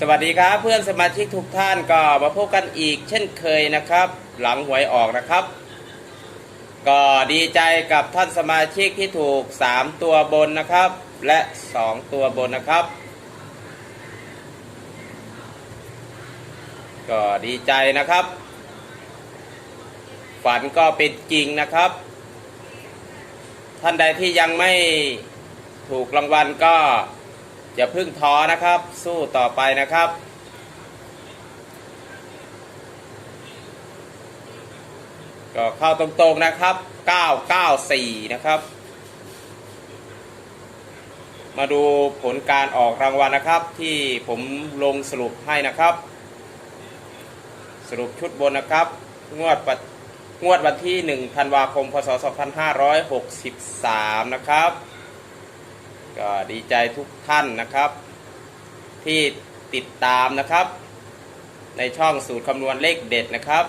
สวัสดีครับเพื่อนสมาชิกทุกท่านก็มาพบกันอีกเช่นเคยนะครับ หลังหวยออกนะครับ ก็ดีใจกับท่านสมาชิกที่ถูก 3 ตัวบนนะครับ และ 2 ตัวบนนะครับ ก็ดีใจนะครับ ฝันก็เป็นจริงนะครับ ท่านใดที่ยังไม่ถูกรางวัลก็ อย่าพึ่งท้อนะครับ สู้ต่อไปนะครับก็เข้าตรงๆนะครับ 994 นะครับ มาดูผลการออกรางวัลนะครับ ที่ผมลงสรุปให้นะครับ สรุปชุดบนนะครับ งวดงวดวันที่1ธันวาคม พศ 2563 นะครับ ก็ดีใจทุกท่านนะครับ ที่ติดตามนะครับ ในช่องสูตรคำนวณเลขเด็ดนะครับ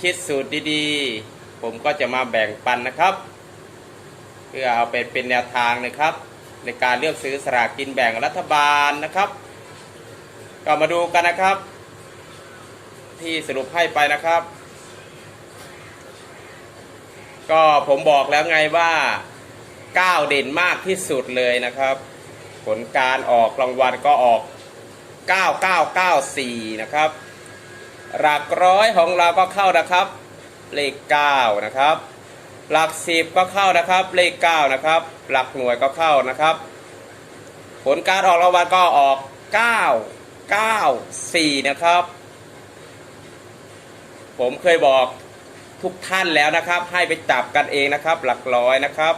คิดสูตรดีๆ ผมก็จะมาแบ่งปันนะครับ เพื่อเอาไปเป็นแนวทางนะครับ ในการเลือกซื้อสลากกินแบ่งรัฐบาลนะครับ ก็มาดูกันนะครับ ที่สรุปให้ไปนะครับ ก็ผมบอกแล้วไงว่า9เด่นมากที่สุดเลยนะครับ ผลการออกรางวัลก็ออก 9994 นะครับ หลักร้อยของเราก็เข้านะครับ เลข 9 นะครับ หลัก 10 ก็เข้านะครับ เลข 9 นะครับ หลักหน่วยก็เข้านะครับ ผลการออกรางวัลก็ออก 994 นะครับ ผมเคยบอก ทุกท่านแล้วนะครับ ให้ไปจับกันเองนะครับ หลักร้อยนะครับ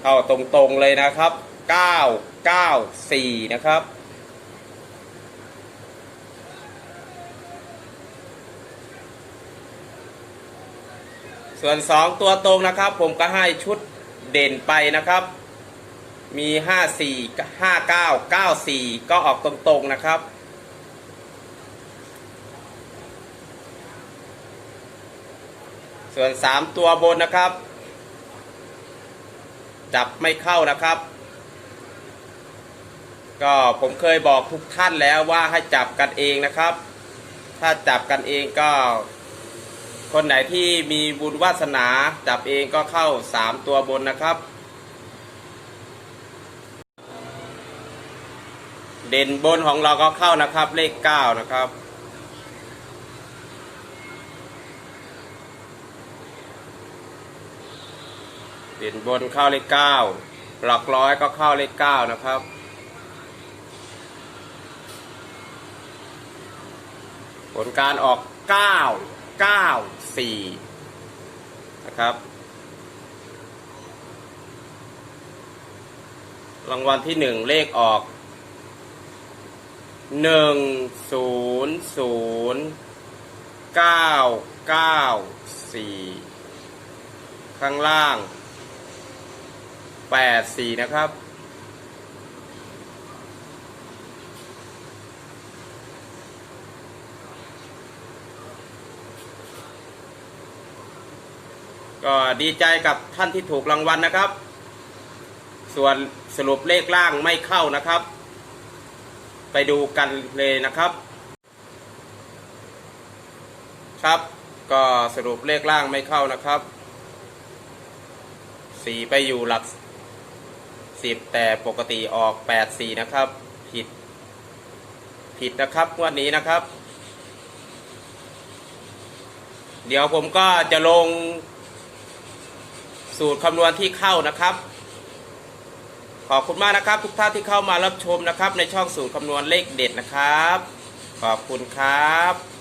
เข้าตรงๆเลยนะครับ 994 นะครับส่วน 2 ตัวตรงนะครับ ผมก็ให้ชุดเด่นไปนะครับ มี 54 59 94 ก็ออกตรงๆนะครับ ส่วน 3 ตัวบนนะครับ จับไม่เข้านะครับ ก็ผมเคยบอกทุกท่านแล้วว่าให้จับกันเองนะครับ ถ้าจับกันเองก็ คนไหนที่มีบุญวาสนาจับเองก็เข้า 3 ตัวบนนะครับ เด่นบนของเราก็เข้านะครับเลข 9 นะครับ เด่นบนเข้าเลขเก้าหลักร้อยก็เข้าเลขเก้านะครับ ผลการออกเก้าเก้าสี่นะครับ รางวัลที่หนึ่งเลขออกหนึ่งศูนย์ศูนย์เก้าเก้าสี่ข้างล่าง แปดสี่นะครับ ก็ดีใจกับท่านที่ถูกรางวัลนะครับ ส่วนสรุปเลขล่างไม่เข้านะครับ ไปดูกันเลยนะครับ ครับก็สรุปเลขล่างไม่เข้านะครับ สี่ไปอยู่หลัก สิบแต่ปกติออกแปดสี่นะครับ ผิด ผิดนะครับงวันนี้นะครับ เดี๋ยวผมก็จะลง สูตรคำนวณที่เข้านะครับ ขอบคุณมากนะครับ ทุกท่านที่เข้ามารับชมนะครับ ในช่องสูตรคำนวณเลขเด็ดนะครับ ขอบคุณครับ